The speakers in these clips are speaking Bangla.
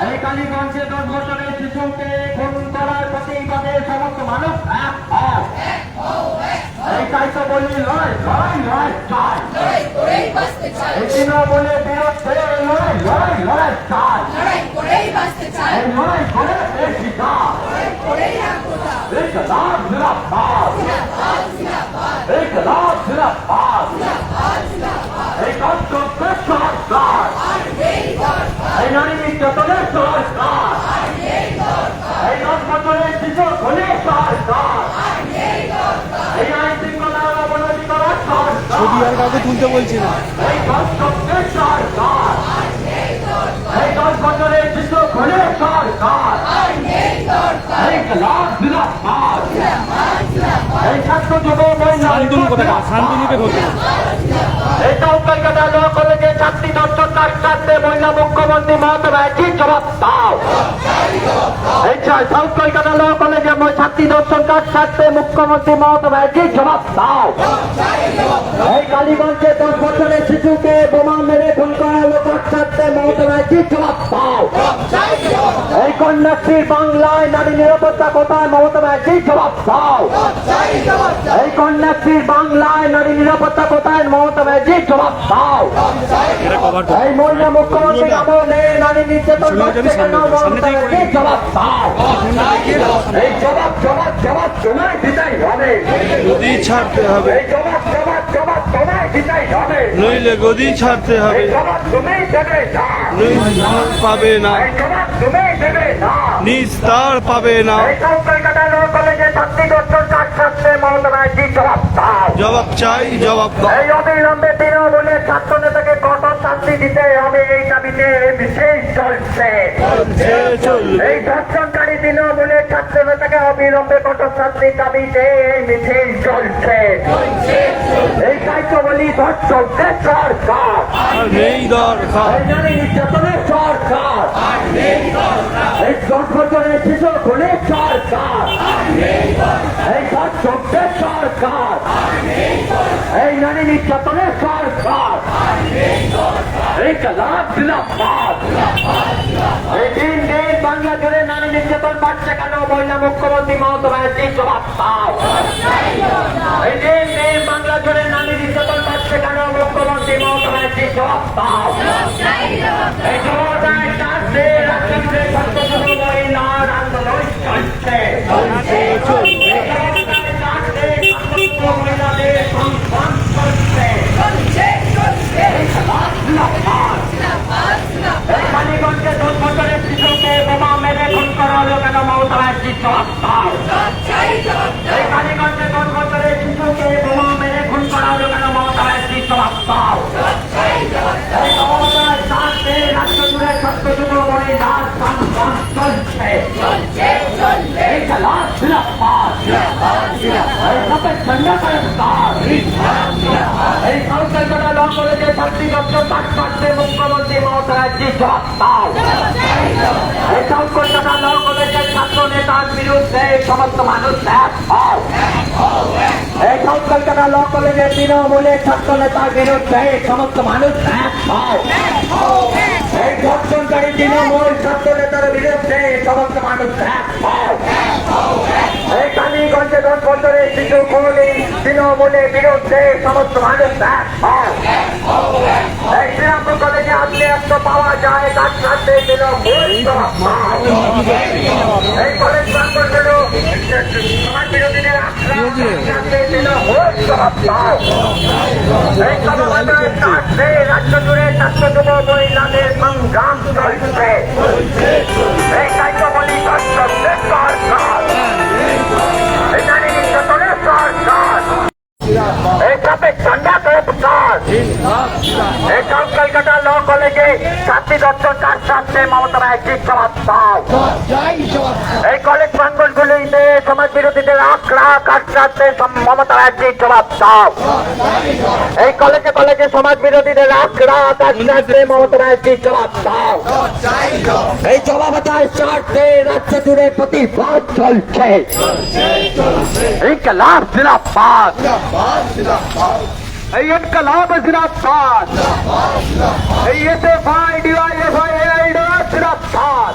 এই কালীগঞ্জে দশ বছরের শিশুকে খুন করার প্রতিবাদে সমস্ত মানুষ এক এক। এই তাই তো বলি, লয় লয় লয়, চাই। এই তৃণমূলের বিরুদ্ধে, লয় লয় লয়, চাই। এই লড়াই করে করেই একতা ইকলাব জিন্দাবাদ জিন্দাবাদ জিন্দাবাদ এই কর্তব্য সরকার এই নারী নির্যাতনের সরকার। এই দশ বছরের শিশু খুনে সরকার এই আইন শৃঙ্খলার অবনতি করার সরকার। আর কাউকে তুলতে বলছি না এই সরকার আর নেই দরকার এই দশ বছরের শিশু খুনে সরকার এই জিন্দাবাদ জিন্দাবাদ জিন্দাবাদ এই ছাত্র যুব শান্তনুকে ধরতে এটা কলকাতা ল কলেজে ছাত্রী দর্শন ডাক্তারদের মহিলা মুখ্যমন্ত্রী মমতা ব্যানার্জি জবাব দাও। এই সাউথ কলকাতা ল কলেজে ছাত্রী দর্শন ডাক্তারদের মুখ্যমন্ত্রী মমতা ব্যানার্জি জবাব দাও। এই কালীগঞ্জে দশ বছরের শিশুকে বোমা মেরে খুন করা লোক ডাক্তারদের মমতা ব্যানার্জি জবাব দাও। এই কন্যাশ্রী বাংলায় নারী নিরাপত্তা কোথায় মমতা ব্যানার্জি জবাব দাও। এই কন্যাশ্রী বাংলায় নারী নিরাপত্তা কোথায় মমতা ব্যানার্জি জবাব দাও। এই মহিলা মুখ্যমন্ত্রী আমলে নারী নির্যাতন জবাব দাও। এই জবাব জবাব জবাব তোমায় দিতেই হবে। জবাব জবাব জবাব নইলে গদি ছাড়তে হবে। পাবে না। নিজ নিস্তার পাবে না। জবাব চাই। জবাব এই অবিলম্বে তৃণমূলের ছাত্র কঠোর শাস্তি দিতে হবে এই দাবিতে বিশেষ চলছে। এই ধর্ষণকারী তৃণমূলের ছাত্র নেতাকে অবিলম্বে কঠোর শাস্তির দাবিতে এই মিছিল চলছে। এই দায়িত্ব বলি ধর্ষণ। সরকার। এই নির্যাতনের নারী নির্যাতনের সরকার এই দিন দিন বাংলা জুড়ে নারী নির্যাতন বাড়ছে কেন? মহিলা মুখ্যমন্ত্রী মমতা ব্যানার্জি জবাব দাও। এই দিন বাংলা জুড়ে নারী নির্যাতন বাড়ছে কেন? মুখ্যমন্ত্রী মমতা ব্যানার্জি জবাব দাও। এই রাজ্য জুড়ে মহিলার আন্দোলন চলছে। এই কলকাতা ল কলেজে ছাত্রী ডক্টর পাঠ করতে মুখ্যমন্ত্রী মমতা ব্যানার্জি জবাব দাও এই কলকাতা ল কলেজের ছাত্র নেতার বিরুদ্ধে সমস্ত মানুষ এক হও এই কলকাতা ল কলেজের তৃণমূলের ছাত্র নেতার বিরুদ্ধে সমস্ত মানুষ এক হও এই ধর্ষণকারী তৃণমূল ছাত্র নেতার বিরুদ্ধে সমস্ত মানুষ এক হও কালীগঞ্জে দশ বছরের শিশু কোহলি তৃণমূলের বিরুদ্ধে সমস্ত মানুষ এই কলেজে আসলে পাওয়া যায়, তার সাথে তৃণমূল এই কলেজ প্রাঙ্গণ হল সমাজ রাজ্য জুড়ে ছাত্র যুব মহিলাদের সংগ্রাম চলছে। এই দায়িত্ব বলি সরকার এই সাথে ঠান্ডা গ্রেপ্তার এই সব কলকাতা ল কলেজে ছাত্রী দর্শন কার সাথে মমতা ব্যানার্জির জবাব দাও। এই কলেজ প্রাঙ্গনগুলিতে সমাজ বিরোধীদের আখড়া কার সাথে মমতা ব্যানার্জির জবাব দাও। এই কলেজে কলেজে সমাজ বিরোধীদের আখড়া কার সাথে মমতা ব্যানার্জির জবাব দাও। এই জবাবতার স্বার্থে রাজ্য জুড়ে প্রতিবাদ চলছে। ইনকলাব জিন্দাবাদ। इनकलाब जिंदाबाद ये से फाइड वाई एफ़ आई एल सिंदाबाद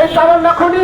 এই তামান্না খুনি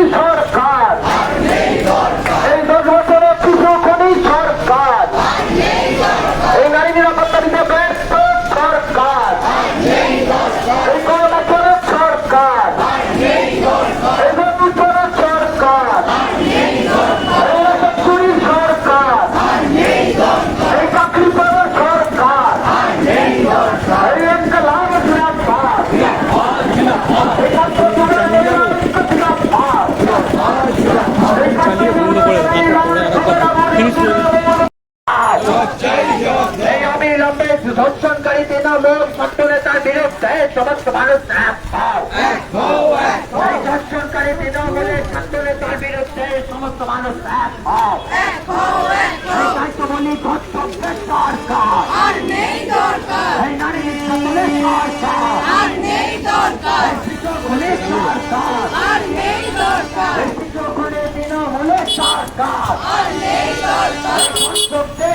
ধর্ষণকারী তৃণমূল ছাত্র নেতার বিরুদ্ধে সমস্ত মানুষ এক হও।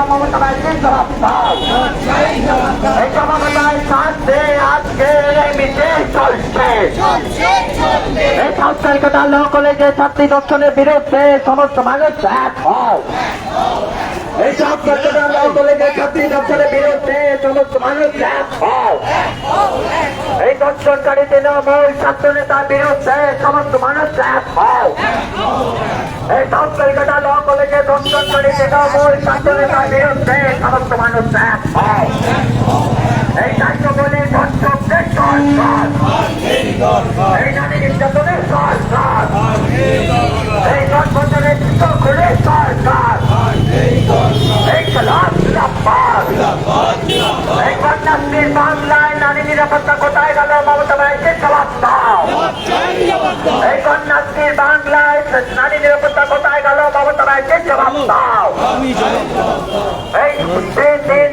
আর নেই দরকার এই নারী নির্যাতনের সরকার আর এই লাভ জিন্দাবাদ। জিন্দাবাদ জিন্দাবাদ চলছে ল কলেজে ছাত্রী দর্শনের বিরুদ্ধে সমস্ত মানুষ এক হও এই সব কলকাতা ল কলেজে ছাত্রী দর্শনের বিরুদ্ধে সমস্ত মানুষ এই দর্শনকারী তৃণমূল ছাত্র নেতার বিরুদ্ধে সমস্ত মানুষ এই সব কলকাতা ল কলেজে দর্শনকারী তৃণমূল ছাত্র নেতার বিরুদ্ধে সমস্ত মানুষ এই বলে দর্শকদের সরকার। এই নারী নির্যাতনের সরকার। এই দশ বছরের সরকার এই খেলাফ জিন্দাবাদ এই কন্যাশ্রীর বাংলায় নারী নিরাপত্তা কোথায় গেল মমতা ব্যানার্জির জবাব দাও এই কন্যাশ্রীর বাংলায় নারী নিরাপত্তা কোথায় গেল মমতা ব্যানার্জির জবাব দাও এই দিন দিন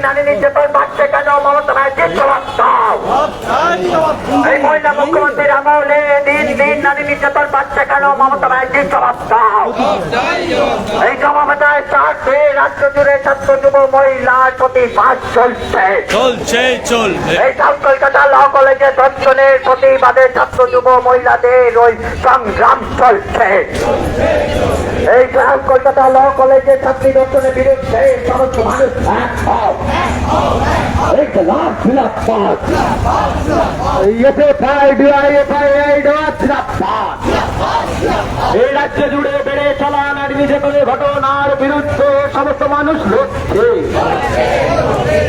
নারী নির্যাতন বাড়ছে কেন? মমতা ব্যানার্জির জবাব দাও। এই মহিলা মুখ্যমন্ত্রীর আমলে দিন দিন নারী নির্যাতন বাড়ছে কেন? মমতা ব্যানার্জির জবাব দাও। এই জবাবদায় স্বার্থে রাজ্য জুড়ে ছাত্র যুব মহিলার প্রতিবাদ চলছে। চলছে চলবে এই সাউথ কলকাতা ল কলেজে প্রতিবাদে ছাত্র যুব মহিলাদের ওই সংগ্রাম চলছে। এই সাউথ কলকাতা ল কলেজে ছাত্রী দর্শনের বিরুদ্ধে সমস্ত মানুষ এক হও। লাভ খিলাফাত এফআই ডিআইএফআই খিলাফাত এই রাজ্য জুড়ে বেড়ে চলা নারী নির্যাতনের ঘটনার বিরুদ্ধে সমস্ত মানুষ লড়ছে।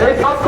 এই সত্যকাটা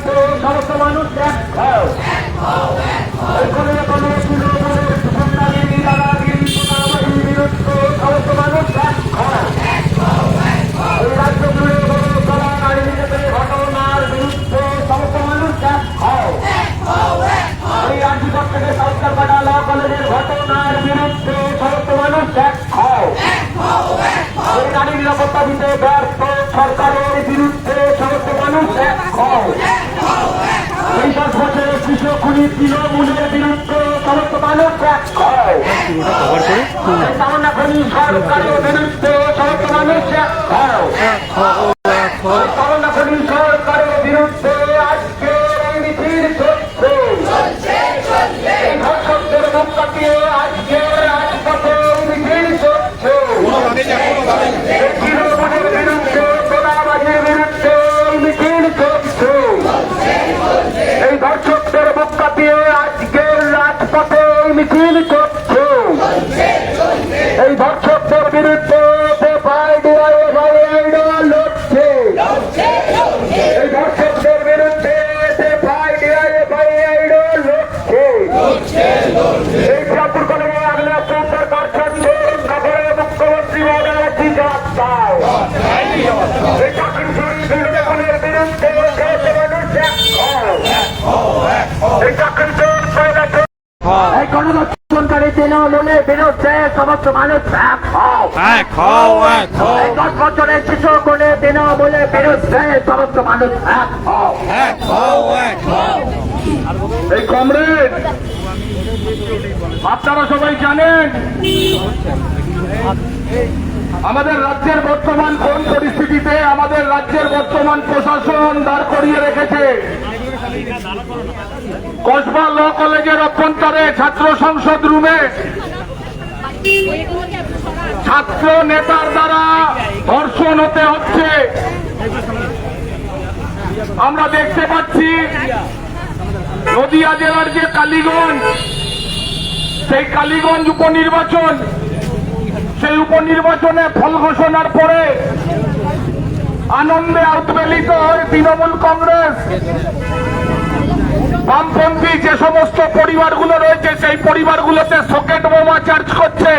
হয় কভার করে খনি তৃণমূলের বিরুদ্ধে সমস্ত মানুষ এক হও। এক হও এক হও। এই কমরেড আপনারা সবাই জানেন আমাদের রাজ্যের বর্তমান কোন পরিস্থিতিতে আমাদের রাজ্যের বর্তমান প্রশাসন দাঁড় করিয়ে রেখেছে? কসবা ল কলেজের অভ্যন্তরে ছাত্র সংসদ রুমে ছাত্র নেতার দ্বারা ধর্ষণ হতে হচ্ছে। আমরা দেখতে পাচ্ছি, নদিয়া জেলার যে কালীগঞ্জ, সেই কালীগঞ্জ উপনির্বাচন, সেই উপনির্বাচনে ফল ঘোষণার পরে আনন্দে উদ্বেলিত হয় তৃণমূল কংগ্রেস। বামপন্থী যে সমস্ত পরিবারগুলো রয়েছে, সেই পরিবারগুলোতে সকেট বোমা চার্জ করছে।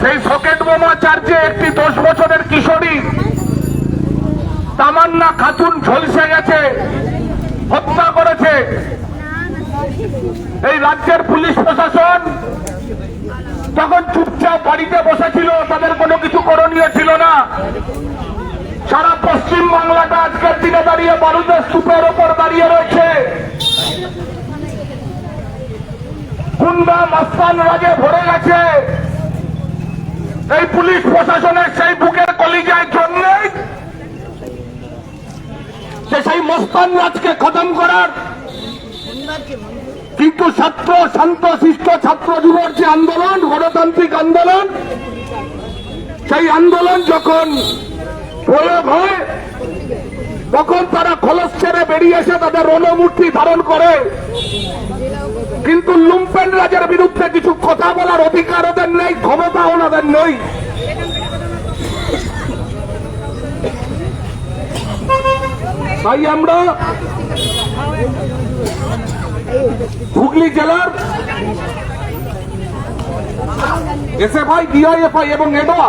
সেই সকেট বোমা চার্জে একটি দশ বছরের কিশোরী। তামান্না খাতুন ঝলসে গেছে, হত্যা করেছে। এই রাজ্যের পুলিশ প্রশাসন তখন চুপচাপ বাড়িতে বসেছিল, তাদের কোনো কিছু করণীয় ছিল না। সারা পশ্চিম বাংলাটা আজকের দিনে দাঁড়িয়ে বারুদের স্তূপের ওপর দাঁড়িয়ে রয়েছে। গুন্ডা মাস্তান রাজে ভরে গেছে। এই পুলিশ প্রশাসনের সেই বুকের কলিজায় জন্যই সে সেই মস্তান রাজকে খতম করার কিন্তু ছাত্র, শান্ত, শিষ্ট, ছাত্র যুবর যে আন্দোলন, গণতান্ত্রিক আন্দোলন, সেই আন্দোলন যখন প্রয়োগ হয়, তখন তারা খলস ছেড়ে বেরিয়ে এসে তাদের রণমূর্তি ধারণ করে। কিন্তু লুম্পেন রাজের বিরুদ্ধে কিছু কথা বলার অধিকার ওদের নেই, ক্ষমতা ওনাদের নেই। তাই আমরা হুগলি জেলার এসএফআই, ডিআইএফআই এবং এডোয়া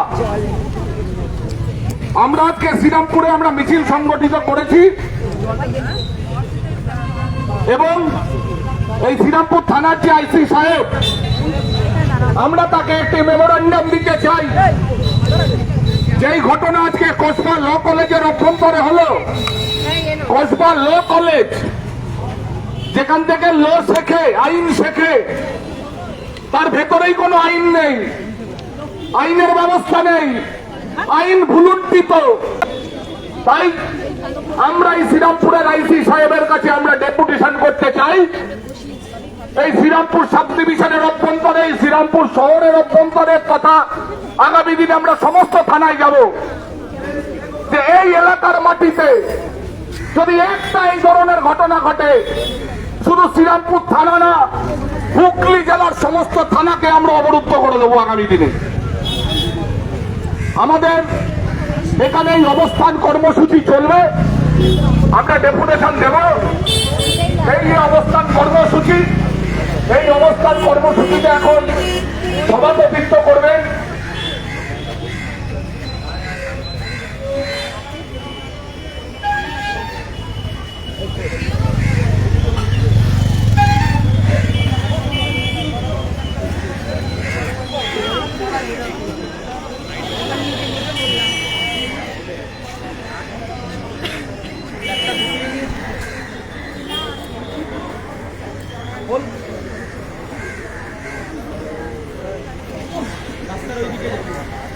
আমরা আজকে শ্রীরামপুরে আমরা মিছিল সংগঠিত করেছি এবং এই শ্রীরামপুর থানার যে আইসি সাহেব, আমরা তাকে একটি মেমোরান্ডাম দিতে চাই। যেই ঘটনা আজকে কসবা ল কলেজের অভ্যন্তরে হলো, কসবা ল কলেজ, যেখান থেকে ল শেখে, আইন শেখে, তার ভেতরেই কোনো আইন নেই, আইনের ব্যবস্থা নেই, আইন ভুলুণ্ঠিত। তাই আমরা এই শ্রীরামপুরের আইসি সাহেবের কাছে আমরা ডেপুটেশন করতে চাই। এই শ্রীরামপুর সাব ডিভিশনের অভ্যন্তরে, এই শ্রীরামপুর শহরের অভ্যন্তরে তথা আগামী দিনে আমরা সমস্ত থানায় যাব। যে এই এলাকার মাটিতে যদি একটা এই ধরনের ঘটনা ঘটে, শুধু শ্রীরামপুর থানা না, হুগলি জেলার সমস্ত থানাকে আমরা অবরুদ্ধ করে দেবো আগামী দিনে। আমাদের এখানে এই অবস্থান কর্মসূচি চলবে। আমরা ডেপুটেশন দেব। এই অবস্থান